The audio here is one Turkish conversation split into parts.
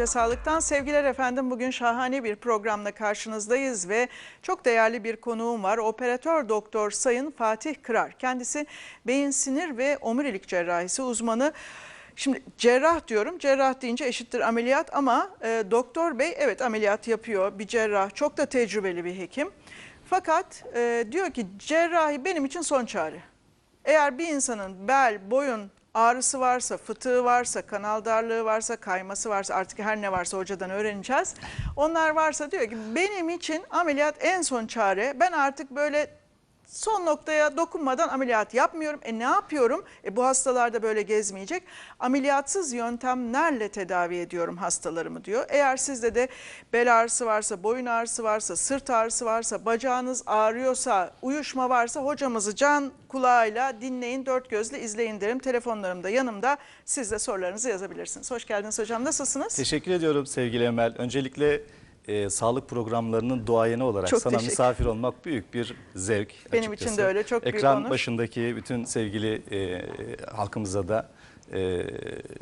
önce sağlıktan sevgiler efendim. Bugün şahane bir programla karşınızdayız ve çok değerli bir konuğum var. Operatör doktor Sayın Fatih Kırar. Kendisi beyin sinir ve omurilik cerrahisi uzmanı. Şimdi cerrah diyorum. Cerrah deyince eşittir ameliyat ama e, doktor bey evet ameliyat yapıyor. Bir cerrah çok da tecrübeli bir hekim. Fakat e, diyor ki cerrahi benim için son çare. Eğer bir insanın bel, boyun ağrısı varsa, fıtığı varsa, kanal darlığı varsa, kayması varsa artık her ne varsa hocadan öğreneceğiz. Onlar varsa diyor ki benim için ameliyat en son çare. Ben artık böyle son noktaya dokunmadan ameliyat yapmıyorum. E ne yapıyorum? E bu hastalarda böyle gezmeyecek. Ameliyatsız yöntemlerle tedavi ediyorum hastalarımı diyor. Eğer sizde de bel ağrısı varsa, boyun ağrısı varsa, sırt ağrısı varsa, bacağınız ağrıyorsa, uyuşma varsa hocamızı can kulağıyla dinleyin, dört gözle izleyin derim. Telefonlarım da yanımda. Siz de sorularınızı yazabilirsiniz. Hoş geldiniz hocam. Nasılsınız? Teşekkür ediyorum sevgili Emel. Öncelikle e, sağlık programlarının duayeni olarak Çok sana teşekkür- misafir olmak büyük bir zevk. Benim açıkçası. için de öyle, çok büyük Ekran onur. başındaki bütün sevgili e, halkımıza da e,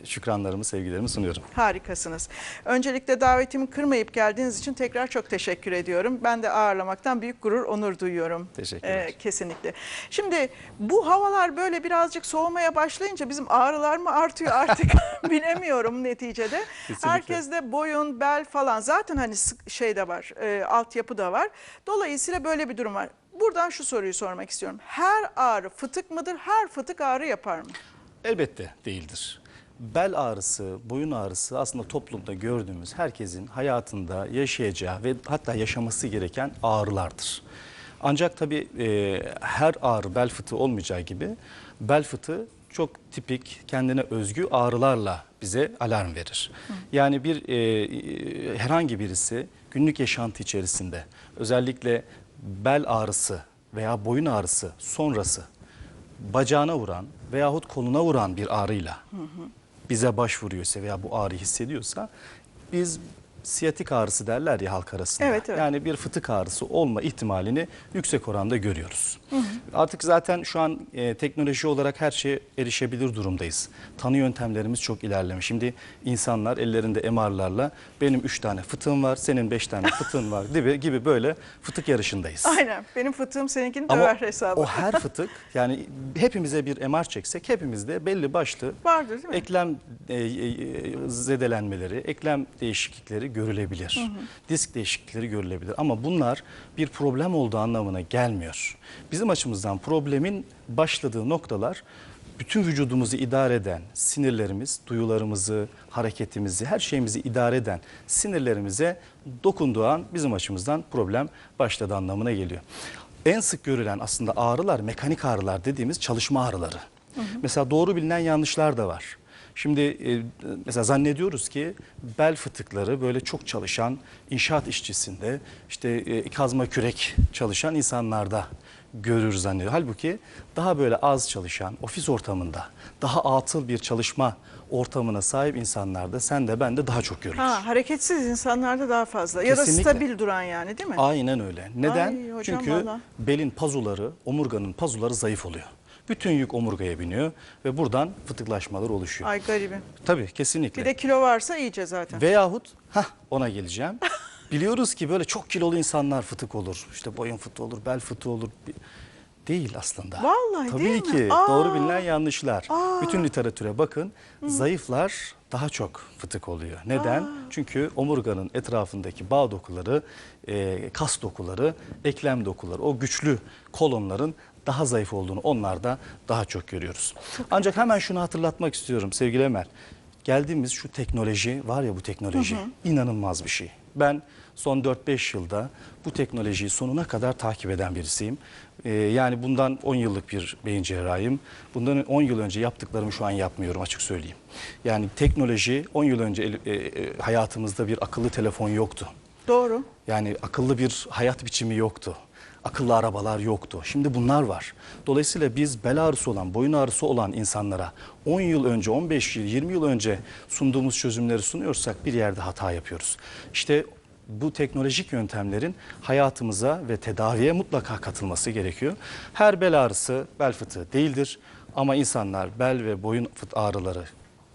şükranlarımı, sevgilerimi sunuyorum. Harikasınız. Öncelikle davetimi kırmayıp geldiğiniz için tekrar çok teşekkür ediyorum. Ben de ağırlamaktan büyük gurur, onur duyuyorum. Teşekkürler. kesinlikle. Şimdi bu havalar böyle birazcık soğumaya başlayınca bizim ağrılar mı artıyor artık bilemiyorum neticede. Kesinlikle. Herkes de boyun, bel falan zaten hani şey de var, e, altyapı da var. Dolayısıyla böyle bir durum var. Buradan şu soruyu sormak istiyorum. Her ağrı fıtık mıdır? Her fıtık ağrı yapar mı? Elbette değildir. Bel ağrısı, boyun ağrısı aslında toplumda gördüğümüz herkesin hayatında yaşayacağı ve hatta yaşaması gereken ağrılardır. Ancak tabii e, her ağrı bel fıtığı olmayacağı gibi bel fıtığı çok tipik kendine özgü ağrılarla bize alarm verir. Yani bir e, e, herhangi birisi günlük yaşantı içerisinde özellikle bel ağrısı veya boyun ağrısı sonrası bacağına vuran veyahut koluna vuran bir ağrıyla bize başvuruyorsa veya bu ağrıyı hissediyorsa biz siyatik ağrısı derler ya halk arasında. Evet, evet. Yani bir fıtık ağrısı olma ihtimalini yüksek oranda görüyoruz. Artık zaten şu an e, teknoloji olarak her şeye erişebilir durumdayız. Tanı yöntemlerimiz çok ilerlemiş. Şimdi insanlar ellerinde MR'larla benim 3 tane fıtığım var, senin 5 tane fıtığın var gibi, gibi böyle fıtık yarışındayız. Aynen. Benim fıtığım seninkini döver hesabı. o her fıtık yani hepimize bir MR çeksek hepimizde belli başlı Vardır değil mi? eklem e, e, zedelenmeleri, eklem değişiklikleri görülebilir. Disk değişiklikleri görülebilir ama bunlar bir problem olduğu anlamına gelmiyor. Bizim açımızdan problemin başladığı noktalar bütün vücudumuzu idare eden sinirlerimiz, duyularımızı, hareketimizi, her şeyimizi idare eden sinirlerimize dokunduğu an bizim açımızdan problem başladı anlamına geliyor. En sık görülen aslında ağrılar mekanik ağrılar dediğimiz çalışma ağrıları. Mesela doğru bilinen yanlışlar da var. Şimdi e, mesela zannediyoruz ki bel fıtıkları böyle çok çalışan inşaat işçisinde işte e, kazma kürek çalışan insanlarda görür zannediyor. Halbuki daha böyle az çalışan ofis ortamında daha atıl bir çalışma ortamına sahip insanlarda sen de ben de daha çok görürüz. Ha, hareketsiz insanlarda daha fazla ya da Kesinlikle. stabil duran yani değil mi? Aynen öyle. Neden? Ay hocam Çünkü valla. belin pazuları, omurganın pazuları zayıf oluyor. Bütün yük omurgaya biniyor ve buradan fıtıklaşmalar oluşuyor. Ay garibim. Tabii kesinlikle. Bir de kilo varsa iyice zaten. Veyahut hah ona geleceğim. Biliyoruz ki böyle çok kilolu insanlar fıtık olur. İşte boyun fıtığı olur, bel fıtığı olur. Değil aslında. Vallahi Tabii değil mi? ki Aa. doğru bilinen yanlışlar. Aa. Bütün literatüre bakın. Zayıflar daha çok fıtık oluyor. Neden? Çünkü omurganın etrafındaki bağ dokuları, e, kas dokuları, eklem dokuları, o güçlü kolonların daha zayıf olduğunu onlarda daha çok görüyoruz. Ancak hemen şunu hatırlatmak istiyorum sevgili Emel. Geldiğimiz şu teknoloji var ya bu teknoloji inanılmaz bir şey. Ben son 4-5 yılda bu teknolojiyi sonuna kadar takip eden birisiyim. Ee, yani bundan 10 yıllık bir beyin cerrahiyim. Bundan 10 yıl önce yaptıklarımı şu an yapmıyorum açık söyleyeyim. Yani teknoloji 10 yıl önce e, e, hayatımızda bir akıllı telefon yoktu. Doğru. Yani akıllı bir hayat biçimi yoktu. Akıllı arabalar yoktu. Şimdi bunlar var. Dolayısıyla biz bel ağrısı olan, boyun ağrısı olan insanlara 10 yıl önce, 15 yıl, 20 yıl önce sunduğumuz çözümleri sunuyorsak bir yerde hata yapıyoruz. İşte bu teknolojik yöntemlerin hayatımıza ve tedaviye mutlaka katılması gerekiyor. Her bel ağrısı bel fıtığı değildir ama insanlar bel ve boyun fıt ağrıları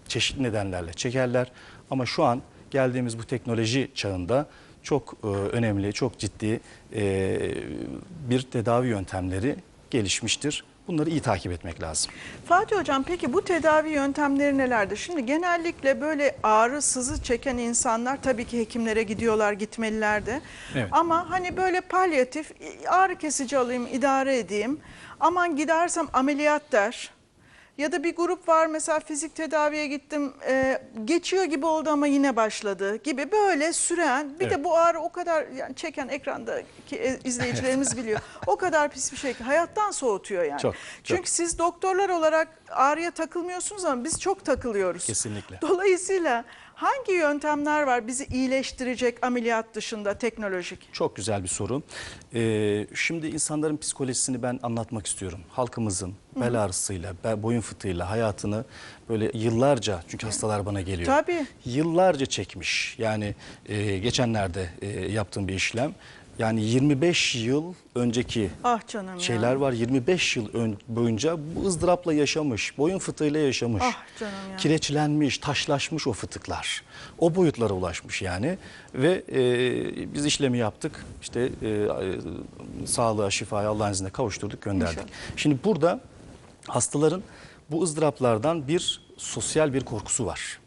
çeşitli nedenlerle çekerler. Ama şu an geldiğimiz bu teknoloji çağında çok e, önemli, çok ciddi e, bir tedavi yöntemleri gelişmiştir. Bunları iyi takip etmek lazım. Fatih Hocam peki bu tedavi yöntemleri nelerdir? Şimdi genellikle böyle ağrı, sızı çeken insanlar tabii ki hekimlere gidiyorlar, gitmeliler de. Evet. Ama hani böyle palyatif ağrı kesici alayım, idare edeyim. Aman gidersem ameliyat der. Ya da bir grup var mesela fizik tedaviye gittim e, geçiyor gibi oldu ama yine başladı gibi böyle süren bir Evet. de bu ağrı o kadar yani çeken ekrandaki e, izleyicilerimiz biliyor o kadar pis bir şey ki hayattan soğutuyor yani. Çok, Çünkü çok. siz doktorlar olarak ağrıya takılmıyorsunuz ama biz çok takılıyoruz. Kesinlikle. Dolayısıyla hangi yöntemler var bizi iyileştirecek ameliyat dışında teknolojik? Çok güzel bir soru. Ee, şimdi insanların psikolojisini ben anlatmak istiyorum. Halkımızın bel ağrısıyla, bel- boyun fıtığıyla hayatını böyle yıllarca, çünkü hastalar bana geliyor. Tabii. Yıllarca çekmiş. Yani e, geçenlerde e, yaptığım bir işlem. Yani 25 yıl önceki Ah canım şeyler ya. var. 25 yıl ön- boyunca bu ızdırapla yaşamış, boyun fıtığıyla yaşamış. Ah canım ya. Kireçlenmiş, taşlaşmış o fıtıklar. O boyutlara ulaşmış yani. Ve e, biz işlemi yaptık. İşte e, e, sağlığa, şifaya Allah'ın izniyle kavuşturduk, gönderdik. Şimdi burada hastaların bu ızdıraplardan bir sosyal bir korkusu var.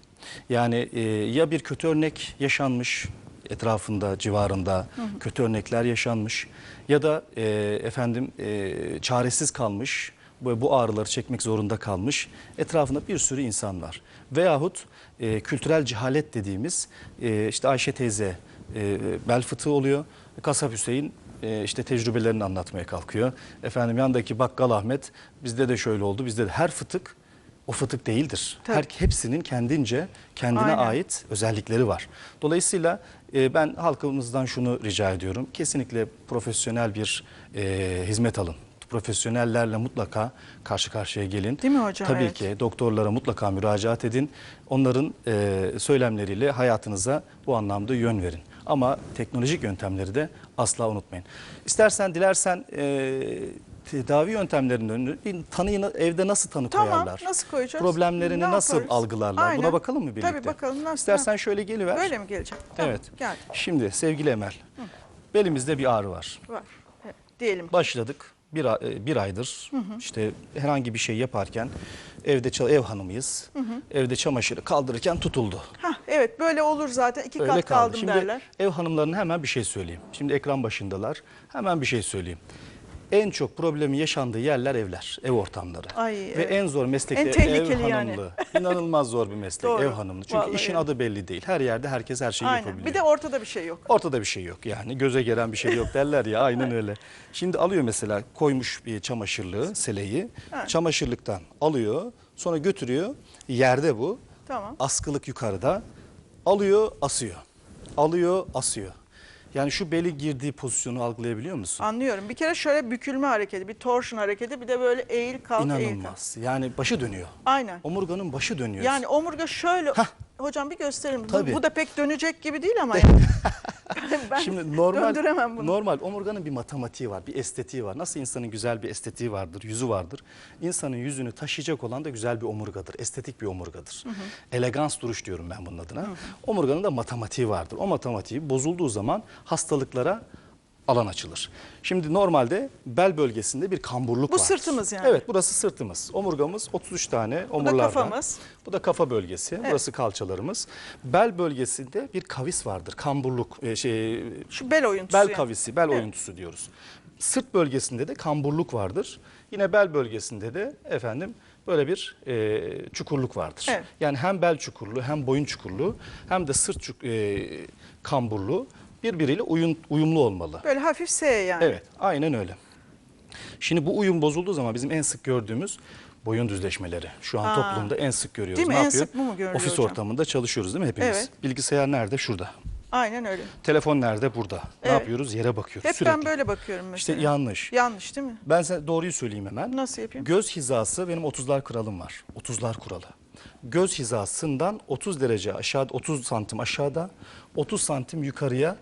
Yani e, ya bir kötü örnek yaşanmış etrafında, civarında kötü örnekler yaşanmış ya da e, efendim e, çaresiz kalmış, bu, bu ağrıları çekmek zorunda kalmış. Etrafında bir sürü insan var. Veyahut e, kültürel cehalet dediğimiz e, işte Ayşe teyze e, bel fıtığı oluyor. Kasap Hüseyin e, işte tecrübelerini anlatmaya kalkıyor. Efendim yandaki bakkal Ahmet bizde de şöyle oldu. Bizde de her fıtık o fıtık değildir. Tabii. Her hepsinin kendince kendine Aynen. ait özellikleri var. Dolayısıyla e, ben halkımızdan şunu rica ediyorum. Kesinlikle profesyonel bir e, hizmet alın. Profesyonellerle mutlaka karşı karşıya gelin. Değil mi hocam? Tabii Evet. ki doktorlara mutlaka müracaat edin. Onların e, söylemleriyle hayatınıza bu anlamda yön verin. Ama teknolojik yöntemleri de asla unutmayın. İstersen dilersen e, tedavi yöntemlerinin önünü bir tanıyı evde nasıl tanı Tamam, koyarlar? nasıl koyacağız? Problemlerini Ne nasıl yaparız? algılarlar? Aynen. Buna bakalım mı birlikte? Tabii bakalım. Nasıl, İstersen şöyle geliver. Böyle mi gelecek? Tamam, Evet. Geldi. Şimdi sevgili Emel, belimizde bir ağrı var. Var. Evet, diyelim. Başladık bir, e, bir aydır işte herhangi bir şey yaparken evde ev hanımıyız. Evde çamaşırı kaldırırken tutuldu. Hah, evet böyle olur zaten. İki Öyle kat kaldı. kaldım Şimdi derler. ev hanımlarına hemen bir şey söyleyeyim. Şimdi ekran başındalar. Hemen bir şey söyleyeyim. En çok problemi yaşandığı yerler evler, ev ortamları. Ay, Ve evet. en zor meslek En ev tehlikeli yani. hanımlığı. İnanılmaz zor bir meslek Doğru. ev hanımlığı. Çünkü Vallahi işin öyle. adı belli değil. Her yerde herkes her şeyi Aynen. yapabiliyor. Bir de ortada bir şey yok. Ortada bir şey yok yani göze gelen bir şey yok derler ya aynen öyle. Şimdi alıyor mesela koymuş bir çamaşırlığı seleyi Evet. çamaşırlıktan alıyor sonra götürüyor yerde bu Tamam. askılık yukarıda alıyor asıyor alıyor asıyor. Yani şu beli girdiği pozisyonu algılayabiliyor musun? Anlıyorum. Bir kere şöyle bükülme hareketi, bir torsion hareketi, bir de böyle eğil kalk eğil kalk. İnanılmaz yani başı dönüyor. Aynen. Omurganın başı dönüyor. Yani omurga şöyle hocam bir gösterelim. Bu, Tabii. bu da pek dönecek gibi değil ama yani. Ben Şimdi normal döndüremem bunu. normal omurganın bir matematiği var, bir estetiği var. Nasıl insanın güzel bir estetiği vardır, yüzü vardır. İnsanın yüzünü taşıyacak olan da güzel bir omurgadır, estetik bir omurgadır. Elegans duruş diyorum ben bunun adına. Omurganın da matematiği vardır. O matematiği bozulduğu zaman hastalıklara alan açılır. Şimdi normalde bel bölgesinde bir kamburluk Bu var. sırtımız yani. Evet, burası sırtımız. Omurgamız 33 tane omurlardan. kafamız. Bu da kafa bölgesi. Burası kalçalarımız. Bel bölgesinde bir kavis vardır. Kamburluk e, şey Şu bel oyuntusu bel yani. kavisi, bel oyuntusu diyoruz. Sırt bölgesinde de kamburluk vardır. Yine bel bölgesinde de efendim böyle bir e, çukurluk vardır. Evet. Yani hem bel çukurluğu hem boyun çukurluğu hem de sırt çuk, e, kamburluğu birbiriyle uyum, uyumlu olmalı. Böyle hafif S yani. Evet, aynen öyle. Şimdi bu uyum bozulduğu zaman bizim en sık gördüğümüz boyun düzleşmeleri. Şu an Aa. toplumda en sık görüyoruz. Değil mi? Ne En yapıyor? sık bu mu görülüyor Ofis hocam? ortamında çalışıyoruz değil mi hepimiz? Evet. Bilgisayar nerede? Şurada. Aynen öyle. Telefon nerede? Burada. Ne Evet. yapıyoruz? Yere bakıyoruz Hep sürekli. ben böyle bakıyorum İşte mesela. yanlış. Yanlış değil mi? Ben size doğruyu söyleyeyim hemen. Nasıl yapayım? Göz hizası benim 30'lar kuralım var. 30'lar kuralı. Göz hizasından 30 derece aşağıda 30 santim aşağıda 30 santim yukarıya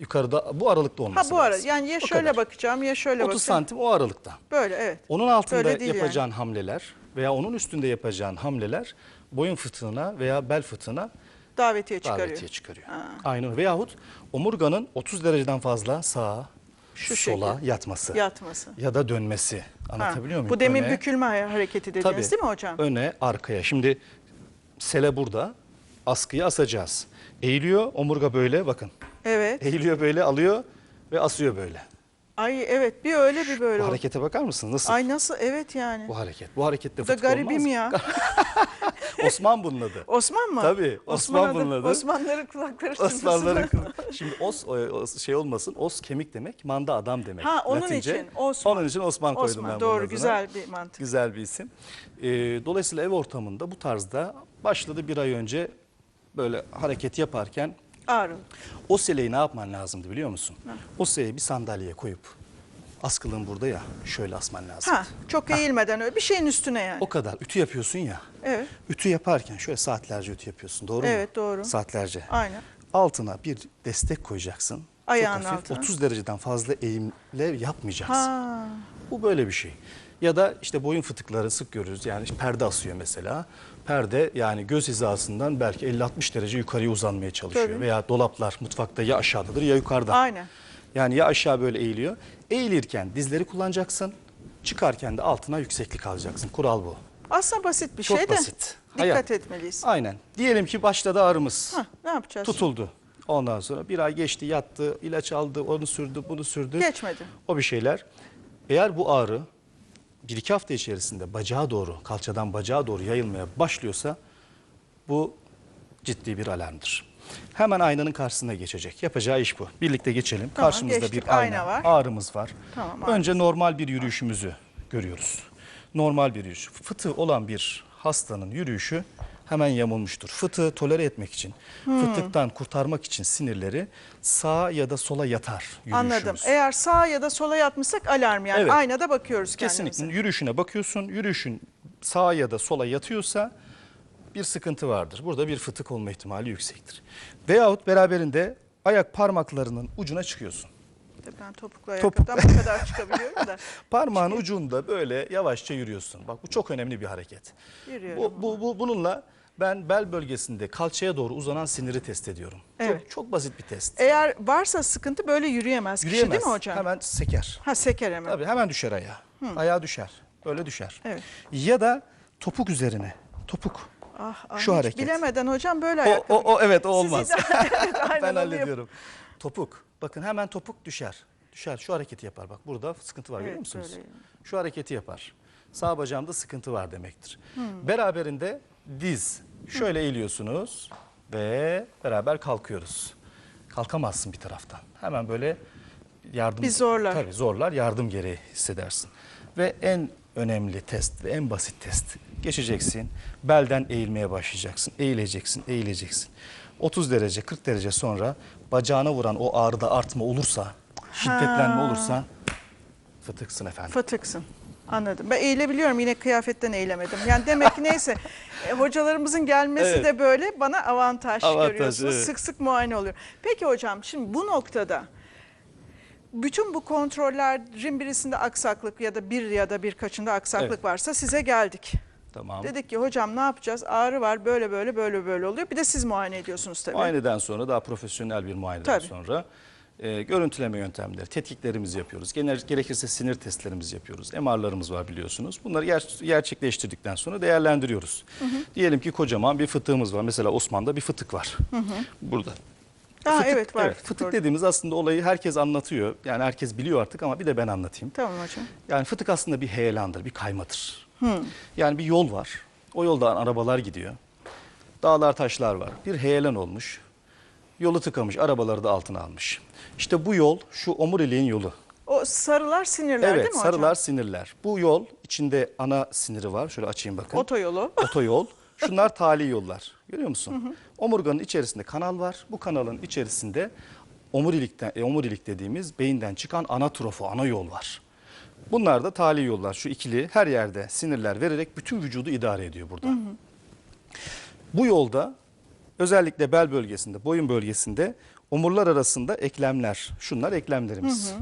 yukarıda bu aralıkta Ha olması bu ara lazım. yani ya O şöyle kadar. bakacağım ya şöyle 30 bakacağım. santim o aralıkta. Böyle evet. Onun altında Böyle değil yani. yapacağın hamleler veya onun üstünde yapacağın hamleler boyun fıtığına veya bel fıtığına davetiye çıkarıyor. davetiye çıkarıyor. Aynı veyahut omurganın 30 dereceden fazla sağa, Şu sola şekil. yatması Yatması. ya da dönmesi. Ha, Anlatabiliyor muyum? Bu demin Öne- bükülme hareketi dediniz Tabii. değil mi hocam? Öne, arkaya. Şimdi sele burada. Askıyı asacağız. Eğiliyor, omurga böyle bakın. Evet. Eğiliyor böyle, alıyor ve asıyor böyle. Ay evet bir öyle bir böyle Bu harekete bakar mısınız? Nasıl? Ay nasıl evet yani. Bu hareket. Bu harekette Bu da fıtık garibim olmaz. ya. Osman bunun adı. Osman mı? Tabii, Osman adı- bunun adı. Osmanlıların kulakları çınlasın. Osmanlıların Şimdi os, şey olmasın. Os kemik demek, manda adam demek. Ha, onun Latince. için Osman. Onun için Osman koydum Osman ben doğru adına. güzel bir mantık. Güzel bir isim. Ee, dolayısıyla ev ortamında bu tarzda başladı bir ay önce böyle hareket yaparken Ağrı. o seleyi ne yapman lazımdı biliyor musun? O seleyi bir sandalyeye koyup askılığın burada ya şöyle asman lazım. Ha çok eğilmeden öyle bir şeyin üstüne yani. O kadar. Ütü yapıyorsun ya. Evet. Ütü yaparken şöyle saatlerce ütü yapıyorsun. Doğru mu? Evet, doğru. Saatlerce. Aynen. Altına bir destek koyacaksın. Ayağın Çok hafif, altına. 30 dereceden fazla eğimle yapmayacaksın. Ha. Bu böyle bir şey. Ya da işte boyun fıtıkları sık görürüz. Yani işte perde asıyor mesela. Perde yani göz hizasından belki 50-60 derece yukarıya uzanmaya çalışıyor. Tabii. Veya dolaplar mutfakta ya aşağıdadır ya yukarıda. Aynen. Yani ya aşağı böyle eğiliyor. Eğilirken dizleri kullanacaksın. Çıkarken de altına yükseklik alacaksın. Kural bu. Aslında basit bir Çok şey de basit. dikkat Hayat. etmeliyiz. Aynen. Diyelim ki başladı ağrımız. Ha, ne yapacağız? Tutuldu. Ondan sonra bir ay geçti, yattı, ilaç aldı, onu sürdü, bunu sürdü. Geçmedi. O bir şeyler. Eğer bu ağrı bir iki hafta içerisinde bacağa doğru, kalçadan bacağa doğru yayılmaya başlıyorsa bu ciddi bir alarmdır. Hemen aynanın karşısına geçecek. Yapacağı iş bu. Birlikte geçelim. Tamam, Karşımızda geçtik. bir ayna, Ayna var. ağrımız var. Tamam, Önce normal bir yürüyüşümüzü görüyoruz. Normal bir yürüyüş. Fıtığı olan bir hastanın yürüyüşü hemen yamulmuştur. Fıtığı tolere etmek için, Hmm. fıtıktan kurtarmak için sinirleri sağa ya da sola yatar yürüyüşümüz. Anladım. Eğer sağa ya da sola yatmışsak alarm yani Evet. aynada bakıyoruz Kesinlikle kendimize. yürüyüşüne bakıyorsun. Yürüyüşün sağa ya da sola yatıyorsa bir sıkıntı vardır. Burada bir fıtık olma ihtimali yüksektir. Veyahut beraberinde ayak parmaklarının ucuna çıkıyorsun. Ben topuklu Topuk- ayakkabıdan bu kadar çıkabiliyorum da. Parmağın ucunda böyle yavaşça yürüyorsun. Bak bu çok önemli bir hareket. Yürüyorum. Bu, bu, bu bununla ben bel bölgesinde kalçaya doğru uzanan siniri test ediyorum. Evet. Çok, çok basit bir test. Eğer varsa sıkıntı böyle yürüyemez, kişi Yürüyemez. değil mi hocam? Hemen seker. Ha seker hemen. Tabii hemen düşer ayağa. Ayağa düşer. Böyle düşer. Evet. Ya da topuk üzerine. Topuk. Ah, ah, Şu hareket. Bilemeden hocam böyle O, ayakkabı. o, o evet o Siz olmaz. idare- evet, ben hallediyorum. Topuk. Bakın hemen topuk düşer. Düşer. Şu hareketi yapar. Bak burada sıkıntı var görüyor Evet, musunuz? böyle. Şu hareketi yapar. Sağ bacağımda sıkıntı var demektir. Hmm. Beraberinde diz. Şöyle eğiliyorsunuz ve beraber kalkıyoruz. Kalkamazsın bir taraftan. Hemen böyle yardım Bir zorlar. Tabii zorlar. Yardım gereği hissedersin. Ve en önemli test ve en basit test. Geçeceksin. Belden eğilmeye başlayacaksın. Eğileceksin, eğileceksin. 30 derece, 40 derece sonra bacağına vuran o ağrıda artma olursa, şiddetlenme olursa fıtıksın efendim. Fıtıksın. Anladım. Ben eğilebiliyorum yine kıyafetten eğilemedim. Yani demek ki neyse e, hocalarımızın gelmesi Evet. de böyle bana avantaj, Avantaj, görüyorsunuz. evet. Sık sık muayene oluyor. Peki hocam şimdi bu noktada bütün bu kontrollerin birisinde aksaklık ya da bir ya da birkaçında aksaklık Evet. varsa size geldik. Tamam. Dedik ki hocam ne yapacağız? Ağrı var böyle böyle böyle böyle oluyor. Bir de siz muayene ediyorsunuz tabii. Muayeneden sonra daha profesyonel bir muayeneden Tabii. sonra e, görüntüleme yöntemleri, tetkiklerimizi yapıyoruz. Genel, gerekirse sinir testlerimizi yapıyoruz. MR'larımız var biliyorsunuz. Bunları ger- gerçekleştirdikten sonra değerlendiriyoruz. Diyelim ki kocaman bir fıtığımız var. Mesela Osman'da bir fıtık var. Burada. Aa, Fıtık- evet var. fıtık dediğimiz aslında olayı herkes anlatıyor. Yani herkes biliyor artık ama bir de ben anlatayım. Tamam hocam. Yani fıtık aslında bir heyelandır, bir kaymadır. Yani bir yol var. O yoldan arabalar gidiyor. Dağlar taşlar var. Bir heyelan olmuş. Yolu tıkamış, arabaları da altına almış. İşte bu yol şu omuriliğin yolu. O sarılar sinirler değil evet, mi sarılar hocam? sinirler. Bu yol içinde ana siniri var. Şöyle açayım bakın. Otoyolu. Otoyol. Şunlar tali yollar. Görüyor musun? Omurganın içerisinde kanal var. Bu kanalın içerisinde omurilikten, e, omurilik dediğimiz beyinden çıkan ana trofo, ana yol var. Bunlar da tali yollar. Şu ikili her yerde sinirler vererek bütün vücudu idare ediyor burada. Bu yolda özellikle bel bölgesinde, boyun bölgesinde omurlar arasında eklemler. Şunlar eklemlerimiz.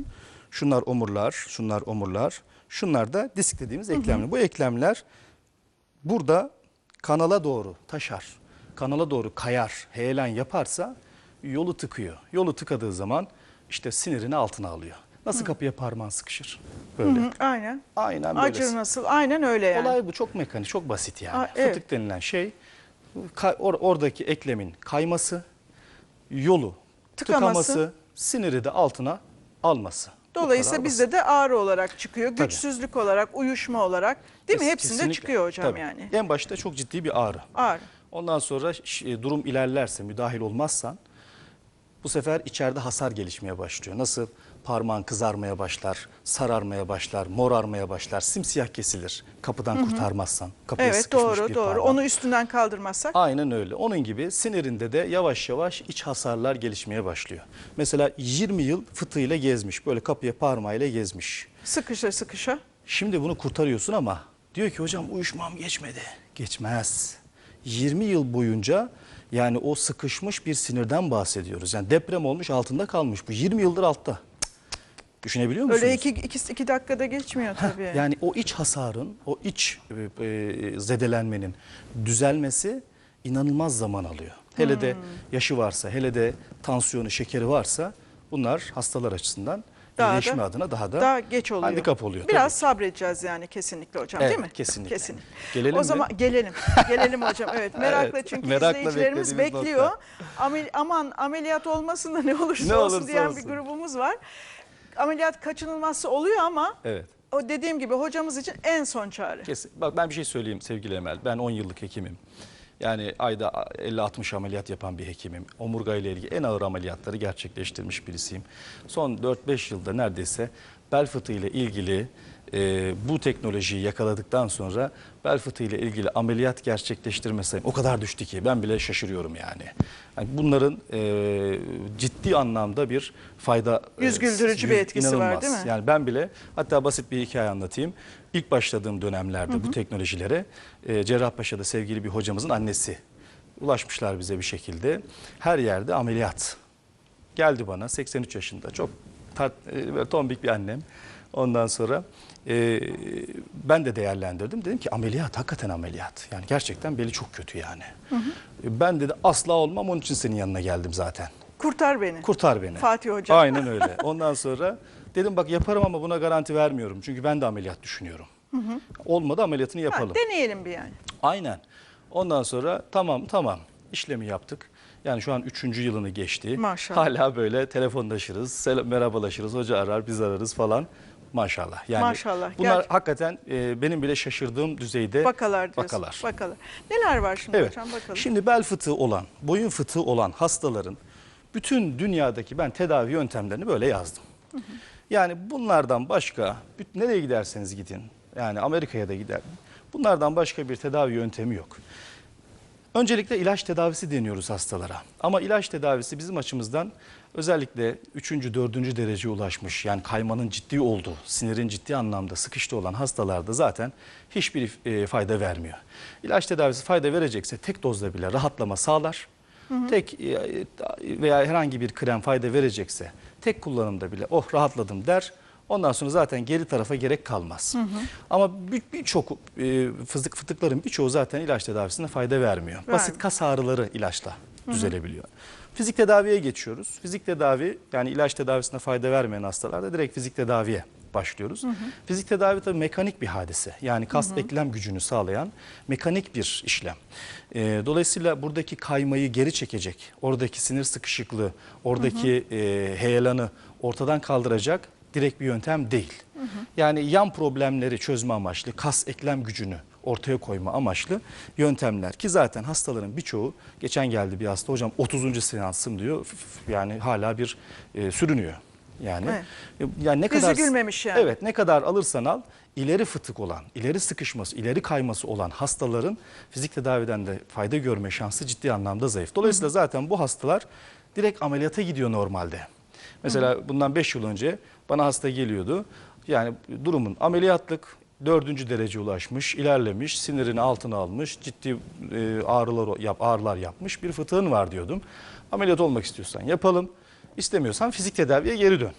Şunlar omurlar, şunlar omurlar. Şunlar da disk dediğimiz eklemler. Bu eklemler burada kanala doğru taşar. kanala doğru kayar, heyelan yaparsa yolu tıkıyor. Yolu tıkadığı zaman işte sinirini altına alıyor. Nasıl kapıya parmağın sıkışır? Böyle. Hı, aynen. Aynen böyle. Acır nasıl? Aynen öyle yani. Olay bu çok mekanik, çok basit yani. Aa, evet. Fıtık denilen şey or- oradaki eklemin kayması, yolu Tıkaması. tıkaması, siniri de altına alması. Dolayısıyla bizde de ağrı olarak çıkıyor, Tabii. güçsüzlük olarak, uyuşma olarak değil mi? basit. Hepsinde Kesinlikle. çıkıyor hocam Tabii. yani. En başta çok ciddi bir ağrı. Ağrı. Ondan sonra e, durum ilerlerse, müdahil olmazsan bu sefer içeride hasar gelişmeye başlıyor. Nasıl? Parmağın kızarmaya başlar, sararmaya başlar, morarmaya başlar, simsiyah kesilir kapıdan kurtarmazsan. Kapıya Evet sıkışmış doğru bir doğru. parmak. Onu üstünden kaldırmazsak Aynen öyle. Onun gibi sinirinde de yavaş yavaş iç hasarlar gelişmeye başlıyor. Mesela 20 yıl fıtığıyla gezmiş, böyle kapıya parmağıyla gezmiş. sıkışa sıkışa. Şimdi bunu kurtarıyorsun ama diyor ki hocam uyuşmam geçmedi. Geçmez. 20 yıl boyunca yani o sıkışmış bir sinirden bahsediyoruz. Yani deprem olmuş altında kalmış. Bu 20 yıldır altta. Düşünebiliyor musunuz? Öyle iki, iki, iki dakikada geçmiyor tabii. Yani o iç hasarın, o iç e, e, zedelenmenin düzelmesi inanılmaz zaman alıyor. Hele de yaşı varsa, hele de tansiyonu, şekeri varsa bunlar hastalar açısından Daha da- iyileşme adına daha da Daha geç oluyor. handikap oluyor. Biraz tabii. sabredeceğiz yani kesinlikle hocam değil Evet, mi? kesinlikle. Kesinlikle. Gelelim o mi? zaman gelelim. Gelelim hocam. Evet merakla Evet, çünkü merakla izleyicilerimiz bekliyor. nokta. Amel, aman ameliyat olmasın da ne olursa Ne olsun olursa diyen olsun. bir grubumuz var. Ameliyat kaçınılmazsa oluyor ama Evet. o dediğim gibi hocamız için en son çare. Kesin. Bak ben bir şey söyleyeyim sevgili Emel. Ben 10 yıllık hekimim. Yani ayda 50-60 ameliyat yapan bir hekimim. Omurga ile ilgili en ağır ameliyatları gerçekleştirmiş birisiyim. Son 4-5 yılda neredeyse bel fıtığı ile ilgili e, bu teknolojiyi yakaladıktan sonra bel fıtığı ile ilgili ameliyat gerçekleştirme sayım o kadar düştü ki ben bile şaşırıyorum yani. Yani bunların e, ciddi anlamda bir fayda e, Yüz güldürücü bir etkisi var, inanılmaz. değil mi? Yani ben bile hatta basit bir hikaye anlatayım. İlk başladığım dönemlerde bu teknolojilere e, Cerrahpaşa'da sevgili bir hocamızın annesi ulaşmışlar bize bir şekilde. Her yerde ameliyat. Geldi bana 83 yaşında çok tat, e, tombik bir annem. Ondan sonra e, ben de değerlendirdim. Dedim ki ameliyat hakikaten ameliyat. Yani gerçekten beli çok kötü yani. E, Ben dedi asla olmam onun için senin yanına geldim zaten. Kurtar beni. Kurtar beni. Fatih Hocam. Aynen öyle. Ondan sonra dedim bak yaparım ama buna garanti vermiyorum. Çünkü ben de ameliyat düşünüyorum. Olmadı ameliyatını Ha, yapalım. deneyelim bir yani. Aynen. Ondan sonra tamam tamam işlemi yaptık. Yani şu an üçüncü yılını geçti. Maşallah. Hala böyle telefonlaşırız, selam, merhabalaşırız, hoca arar, biz ararız falan. Maşallah. Yani Maşallah, Bunlar gerçek- hakikaten e, benim bile şaşırdığım düzeyde Vakalar diyorsun. vakalar. Vakalar. Neler var şimdi Evet. hocam bakalım. Şimdi bel fıtığı olan, boyun fıtığı olan hastaların bütün dünyadaki ben tedavi yöntemlerini böyle yazdım. Yani bunlardan başka büt- nereye giderseniz gidin. Yani Amerika'ya da gider. Bunlardan başka bir tedavi yöntemi yok. Öncelikle ilaç tedavisi deniyoruz hastalara. Ama ilaç tedavisi bizim açımızdan özellikle 3. 4. dereceye ulaşmış yani kaymanın ciddi olduğu, sinirin ciddi anlamda sıkıştı olan hastalarda zaten hiçbir e, fayda vermiyor. İlaç tedavisi fayda verecekse tek dozda bile rahatlama sağlar. Tek e, veya herhangi bir krem fayda verecekse tek kullanımda bile oh rahatladım der. Ondan sonra zaten geri tarafa gerek kalmaz. Ama bir- birçok e, fızık fıtıkların birçoğu zaten ilaç tedavisinde fayda vermiyor. Basit kas ağrıları ilaçla düzelebiliyor. Fizik tedaviye geçiyoruz. Fizik tedavi yani ilaç tedavisine fayda vermeyen hastalarda direkt fizik tedaviye başlıyoruz. Fizik tedavi tabii mekanik bir hadise. Yani kas eklem gücünü sağlayan mekanik bir işlem. Ee, dolayısıyla buradaki kaymayı geri çekecek, oradaki sinir sıkışıklığı, oradaki e, heyelanı ortadan kaldıracak direkt bir yöntem değil. Yani yan problemleri çözme amaçlı, kas eklem gücünü ortaya koyma amaçlı yöntemler ki zaten hastaların birçoğu geçen geldi bir hasta hocam 30. seansım diyor yani hala bir e, sürünüyor. Yani e, yani ne Yüzü kadar gülmemiş yani. Evet ne kadar alırsan al ileri fıtık olan, ileri sıkışması, ileri kayması olan hastaların fizik tedaviden de fayda görme şansı ciddi anlamda zayıf. Dolayısıyla zaten bu hastalar direkt ameliyata gidiyor normalde. Mesela bundan 5 yıl önce bana hasta geliyordu. Yani durumun ameliyatlık, dördüncü derece ulaşmış, ilerlemiş, sinirini altına almış, ciddi e, ağrılar yap, ağrılar yapmış bir fıtığın var diyordum. Ameliyat olmak istiyorsan yapalım, istemiyorsan fizik tedaviye geri dön.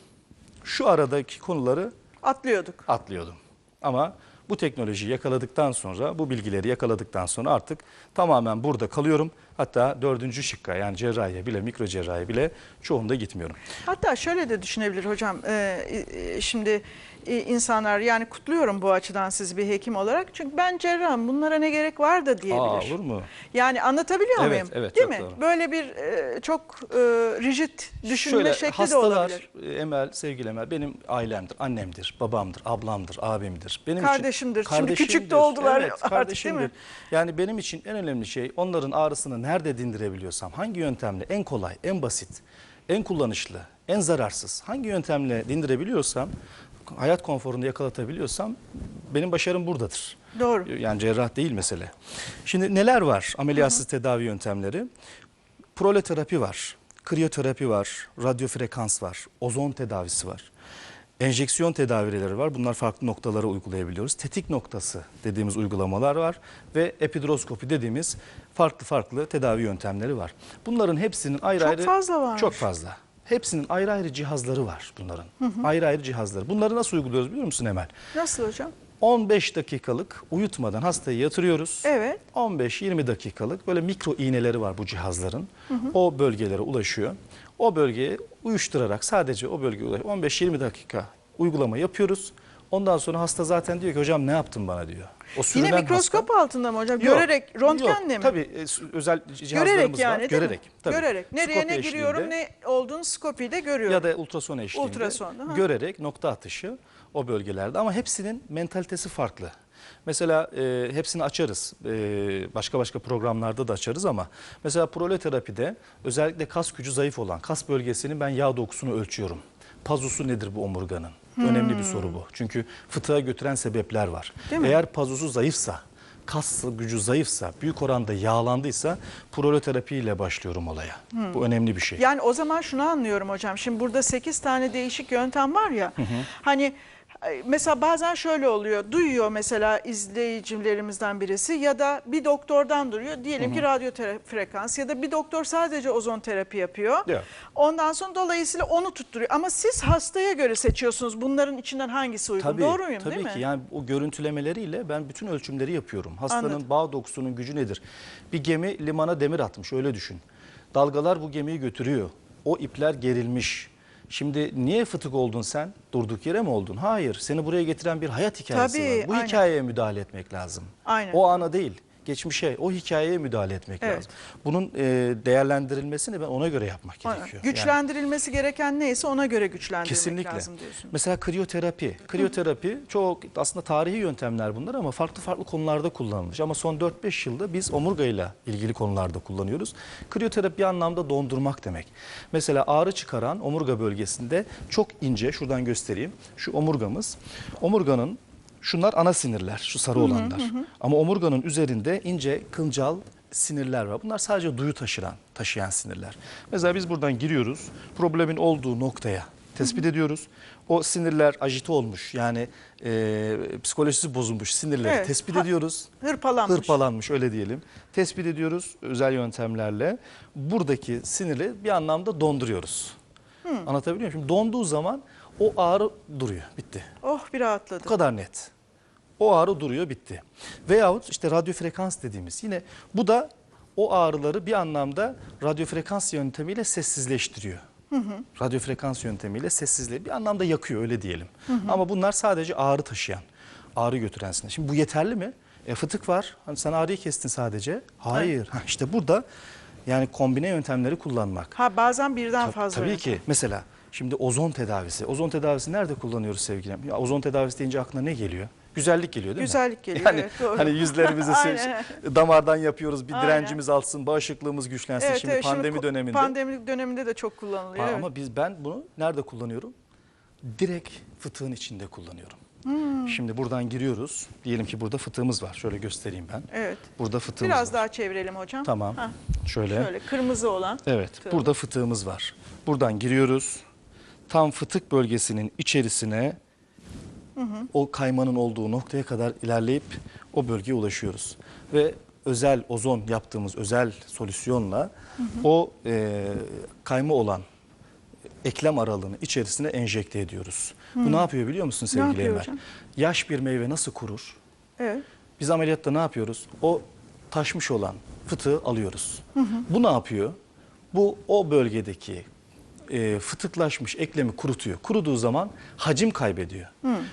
Şu aradaki konuları Atlıyorduk. atlıyordum. Ama Bu teknolojiyi yakaladıktan sonra, bu bilgileri yakaladıktan sonra artık tamamen burada kalıyorum. Hatta dördüncü şıkka yani cerrahiye bile, mikro cerrahiye bile çoğunda gitmiyorum. Hatta şöyle de düşünebilir hocam. Ee, e, şimdi e, insanlar yani kutluyorum bu açıdan sizi bir hekim olarak. Çünkü ben cerrahım bunlara ne gerek var da diyebilir. Aa, olur mu? Yani anlatabiliyor Evet, muyum? evet, Değil mi? doğru. Böyle bir e, çok e, rigid düşünme Şöyle, şekli de hastalar, olabilir. e, Emel, sevgili Emel benim ailemdir, annemdir, babamdır, ablamdır, abimdir. Benim için- Kardeşimdir. Şimdi küçük de oldular Evet, artık, değil kardeşimdir. mi? Yani benim için en önemli şey onların ağrısını nerede dindirebiliyorsam, hangi yöntemle en kolay, en basit, en kullanışlı, en zararsız, hangi yöntemle dindirebiliyorsam, hayat konforunu yakalatabiliyorsam benim başarım buradadır. Doğru. Yani cerrah değil mesele. Şimdi neler var ameliyatsız tedavi yöntemleri? Proleterapi var, kriyoterapi var, radyofrekans var, ozon tedavisi var. Enjeksiyon tedavileri var. Bunlar farklı noktalara uygulayabiliyoruz. Tetik noktası dediğimiz uygulamalar var ve epidroskopi dediğimiz farklı farklı tedavi yöntemleri var. Bunların hepsinin ayrı Çok ayrı fazla varmış. Çok fazla. Hepsinin ayrı ayrı cihazları var bunların. Ayrı ayrı cihazları. Bunları nasıl uyguluyoruz biliyor musun Emel? Nasıl hocam? 15 dakikalık uyutmadan hastayı yatırıyoruz. Evet. 15-20 dakikalık böyle mikro iğneleri var bu cihazların. O bölgelere ulaşıyor. O bölgeye uyuşturarak sadece o bölgeye ulaş- 15-20 dakika uygulama yapıyoruz. Ondan sonra hasta zaten diyor ki hocam ne yaptın bana diyor. O Yine mikroskop hasta- altında mı hocam? Yok, Görerek, röntgenle yok. mi? Tabii e, özel cihazlarımız Görerek yani var. Görerek. tabii. Görerek. Nereye Skopi ne giriyorum ne olduğunu skopide görüyorum. ya da ultrason eşliğinde Ultrasonda, ha. görerek nokta atışı o bölgelerde ama hepsinin mentalitesi farklı. Mesela e, hepsini açarız. E, başka başka programlarda da açarız ama mesela proleterapide özellikle kas gücü zayıf olan kas bölgesinin ben yağ dokusunu ölçüyorum. Pazusu nedir bu omurganın? Önemli bir soru bu. Çünkü fıtığa götüren sebepler var. Eğer pazusu zayıfsa, kas gücü zayıfsa, büyük oranda yağlandıysa proleterapi ile başlıyorum olaya. Bu önemli bir şey. Yani o zaman şunu anlıyorum hocam. Şimdi burada 8 tane değişik yöntem var ya. Hani e, mesela bazen şöyle oluyor. Duyuyor mesela izleyicilerimizden birisi ya da bir doktordan duruyor. Diyelim ki radyo frekans ya da bir doktor sadece ozon terapi yapıyor. Evet. Ondan sonra dolayısıyla onu tutturuyor. Ama siz hastaya göre seçiyorsunuz. Bunların içinden hangisi uygun? Tabii, Doğru muyum tabii değil ki mi? yani o görüntülemeleriyle ben bütün ölçümleri yapıyorum. Hastanın Anladım. bağ dokusunun gücü nedir? Bir gemi limana demir atmış öyle düşün. Dalgalar bu gemiyi götürüyor. O ipler gerilmiş. Şimdi niye fıtık oldun sen? Durduk yere mi oldun? Hayır. Seni buraya getiren bir hayat hikayesi Tabii, var. Bu aynen. hikayeye müdahale etmek lazım. Aynen. O ana değil. Geçmişe, o hikayeye müdahale etmek Evet. lazım. Bunun e, değerlendirilmesini ben ona göre yapmak Aynen. gerekiyor. Yani- Güçlendirilmesi gereken neyse ona göre güçlendirmek Kesinlikle. lazım diyorsun. Mesela kriyoterapi. Kriyoterapi çok aslında tarihi yöntemler bunlar ama farklı farklı konularda kullanılmış. Ama son 4-5 yılda biz omurgayla ilgili konularda kullanıyoruz. Kriyoterapi anlamda dondurmak demek. Mesela ağrı çıkaran omurga bölgesinde çok ince, şuradan göstereyim. Şu omurgamız. Omurganın Şunlar ana sinirler, şu sarı olanlar. Ama omurganın üzerinde ince kılcal sinirler var. Bunlar sadece duyu taşıran, taşıyan sinirler. Mesela biz buradan giriyoruz, problemin olduğu noktaya tespit ediyoruz. O sinirler ajite olmuş, yani e, psikolojisi bozulmuş sinirleri Evet. tespit Ha- ediyoruz. Hırpalanmış. Hırpalanmış öyle diyelim. Tespit ediyoruz özel yöntemlerle. Buradaki siniri bir anlamda donduruyoruz. Anlatabiliyor muyum? Şimdi donduğu zaman o ağrı duruyor, bitti. Oh bir rahatladım. Bu kadar net. O ağrı duruyor bitti. Veyahut işte radyo frekans dediğimiz yine bu da o ağrıları bir anlamda radyo frekans yöntemiyle sessizleştiriyor. Radyo frekans yöntemiyle sessizle bir anlamda yakıyor öyle diyelim. Ama bunlar sadece ağrı taşıyan, ağrı götüren sinir. Şimdi bu yeterli mi? E, fıtık var. Hani sen ağrıyı kestin sadece. Hayır. Ha, işte burada yani kombine yöntemleri kullanmak. Ha bazen birden Tab- fazla. Tabii yöntem. ki. Mesela şimdi ozon tedavisi. Ozon tedavisi nerede kullanıyoruz sevgilim? Ya ozon tedavisi deyince aklına ne geliyor? Güzellik geliyor değil Güzellik mi? geliyor, Yani evet, doğru. hani yüzlerimizi damardan yapıyoruz, bir Aynen. direncimiz alsın, bağışıklığımız güçlensin. Evet, şimdi evet, pandemi ko- döneminde. Pandemi döneminde de çok kullanılıyor. Evet. Ama biz ben bunu nerede kullanıyorum? Direkt fıtığın içinde kullanıyorum. Hmm. Şimdi buradan giriyoruz. Diyelim ki burada fıtığımız var. Şöyle göstereyim ben. Evet. Burada fıtığımız Biraz var. daha çevirelim hocam. Tamam. Hah, Şöyle. şöyle kırmızı olan. Evet, Fıtığı. burada fıtığımız var. Buradan giriyoruz. Tam fıtık bölgesinin içerisine o kaymanın olduğu noktaya kadar ilerleyip o bölgeye ulaşıyoruz. Ve özel ozon yaptığımız özel solüsyonla o e, kayma olan eklem aralığını içerisine enjekte ediyoruz. Bu ne yapıyor biliyor musun sevgili Emel? hocam? Yaş bir meyve nasıl kurur? Evet. Biz ameliyatta ne yapıyoruz? O taşmış olan fıtığı alıyoruz. Bu ne yapıyor? Bu o bölgedeki e, fıtıklaşmış eklemi kurutuyor. Kuruduğu zaman hacim kaybediyor.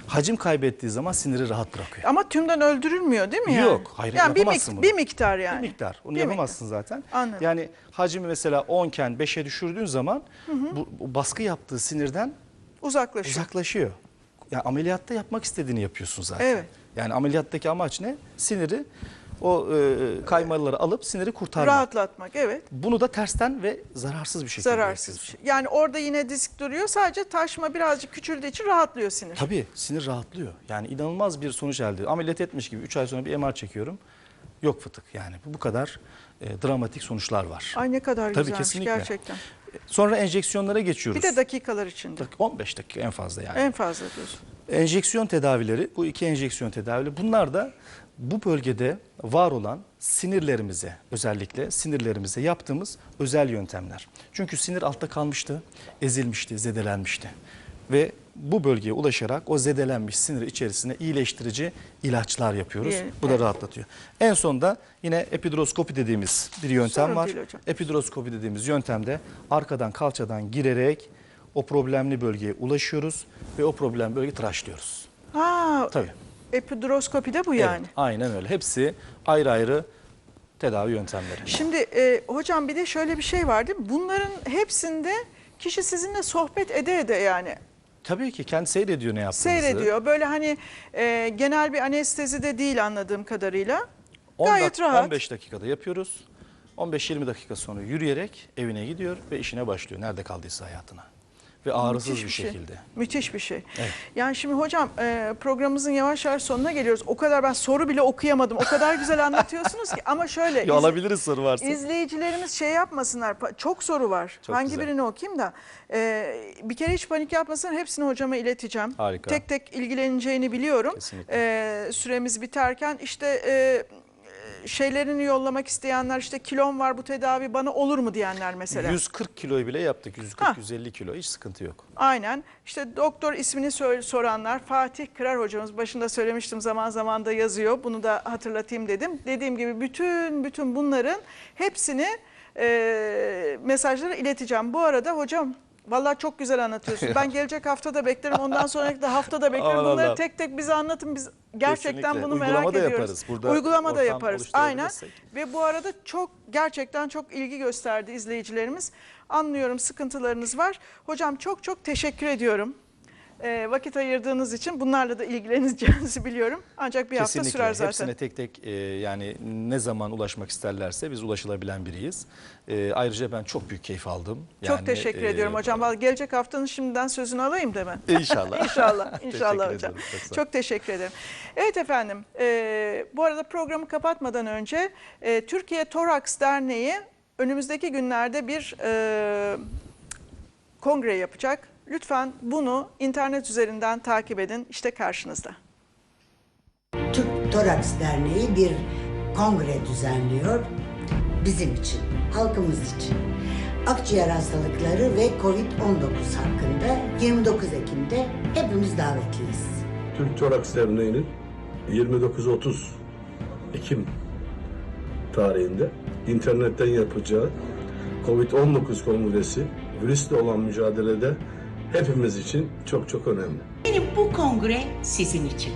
Hacim kaybettiği zaman siniri rahat bırakıyor. Ama tümden öldürülmüyor değil mi yani? Yok, hayır, yani bir, mik- bunu. bir miktar yani. Bir miktar. Onu Bir yapamazsın zaten. Anladım. Yani hacmi mesela 10 iken 5'e düşürdüğün zaman bu, bu baskı yaptığı sinirden Uzaklaşıyor. uzaklaşıyor. Yani ameliyatta yapmak istediğini yapıyorsun zaten. Evet. Yani ameliyattaki amaç ne? Siniri o e, kaymaları alıp siniri kurtarmak. Rahatlatmak evet. Bunu da tersten ve zararsız bir şekilde Zararsız bir şey. Yani orada yine disk duruyor. Sadece taşma birazcık küçüldüğü için rahatlıyor sinir. Tabii sinir rahatlıyor. Yani inanılmaz bir sonuç elde ediyor. Ameliyat etmiş gibi 3 ay sonra bir MR çekiyorum. Yok fıtık yani. Bu, bu kadar e, dramatik sonuçlar var. Ay ne kadar Tabii, güzelmiş kesinlikle. gerçekten. Sonra enjeksiyonlara geçiyoruz. Bir de dakikalar içinde. 15 dakika en fazla yani. En fazla diyorsun. Enjeksiyon tedavileri, bu iki enjeksiyon tedavileri bunlar da bu bölgede var olan sinirlerimize özellikle sinirlerimize yaptığımız özel yöntemler. Çünkü sinir altta kalmıştı, ezilmişti, zedelenmişti. Ve bu bölgeye ulaşarak o zedelenmiş sinir içerisine iyileştirici ilaçlar yapıyoruz. Bu da rahatlatıyor. En sonda yine epidroskopi dediğimiz bir yöntem Sorun var. Epidroskopi dediğimiz yöntemde arkadan kalçadan girerek o problemli bölgeye ulaşıyoruz ve o problem bölgeyi tıraşlıyoruz. Ha, Tabii. Epidroskopi de bu yani. Evet, aynen öyle. Hepsi ayrı ayrı tedavi yöntemleri. Şimdi e, hocam bir de şöyle bir şey var değil mi? Bunların hepsinde kişi sizinle sohbet ede ede yani Tabii ki kendi seyrediyor ne yaptığınızı. seyrediyor. Böyle hani e, genel bir anestezi de değil anladığım kadarıyla. 10 Gayet dak- rahat. 15 dakikada yapıyoruz. 15-20 dakika sonra yürüyerek evine gidiyor ve işine başlıyor. Nerede kaldıysa hayatına. Ve ağrısız Müthiş bir şey. şekilde. Müthiş bir şey. Evet. Yani şimdi hocam e, programımızın yavaş yavaş sonuna geliyoruz. O kadar ben soru bile okuyamadım. O kadar güzel anlatıyorsunuz ki. Ama şöyle Ya alabiliriz soru varsa. izleyicilerimiz şey yapmasınlar. Çok soru var. Çok Hangi güzel. birini okuyayım da. E, bir kere hiç panik yapmasın. Hepsini hocama ileteceğim. Harika. Tek tek ilgileneceğini biliyorum. Kesinlikle. E, süremiz biterken işte... E, şeylerini yollamak isteyenler işte kilom var bu tedavi bana olur mu diyenler mesela. 140 kiloyu bile yaptık. Ha. 140-150 kilo hiç sıkıntı yok. Aynen. İşte doktor ismini soranlar Fatih Kırar hocamız başında söylemiştim zaman zaman da yazıyor. Bunu da hatırlatayım dedim. Dediğim gibi bütün bütün bunların hepsini e, mesajlara ileteceğim. Bu arada hocam Vallahi çok güzel anlatıyorsun. Ben gelecek hafta da beklerim. Ondan sonraki de hafta da beklerim. Aman Bunları Allah. tek tek bize anlatın. Biz gerçekten Kesinlikle. bunu Uygulama merak da ediyoruz. yaparız. Burada Uygulama da ortam yaparız. Aynen. oluşturabilirsek. Ve bu arada çok gerçekten çok ilgi gösterdi izleyicilerimiz. Anlıyorum sıkıntılarınız var. Hocam çok çok teşekkür ediyorum. Ee, vakit ayırdığınız için bunlarla da ilgileneceğinizi biliyorum. Ancak bir hafta Kesinlikle. sürer zaten. Hepsine tek tek e, yani ne zaman ulaşmak isterlerse biz ulaşılabilen biriyiz. E, ayrıca ben çok büyük keyif aldım. çok Yani, teşekkür e, ediyorum hocam. Vallahi Gelecek haftanın şimdiden sözünü alayım değil mi? İnşallah. İnşallah, inşallah hocam. ederim, çok. Çok teşekkür ederim. Evet efendim, e, bu arada programı kapatmadan önce e, Türkiye Toraks Derneği önümüzdeki günlerde bir e, kongre yapacak. Lütfen bunu internet üzerinden takip edin. İşte karşınızda. Türk Toraks Derneği bir kongre düzenliyor bizim için, halkımız için. Akciğer hastalıkları ve Covid-19 hakkında 29 Ekim'de hepimiz davetliyiz. Türk Toraks Derneği'nin 29-30 Ekim tarihinde internetten yapacağı Covid-19 kongresi virüsle olan mücadelede hepimiz için çok çok önemli. Benim bu kongre sizin için.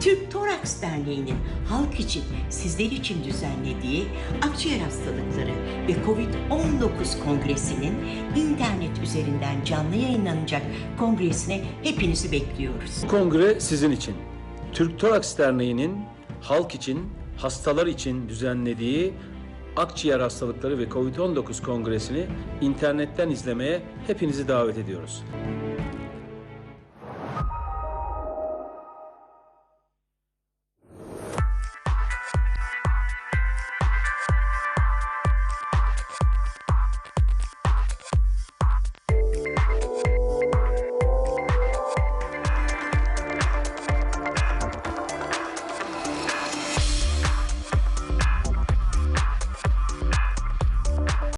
Türk Toraks Derneği'nin halk için, sizler için düzenlediği akciğer hastalıkları ve Covid-19 kongresinin internet üzerinden canlı yayınlanacak kongresine hepinizi bekliyoruz. Kongre sizin için. Türk Toraks Derneği'nin halk için, hastalar için düzenlediği akciğer hastalıkları ve COVID-19 kongresini internetten izlemeye hepinizi davet ediyoruz.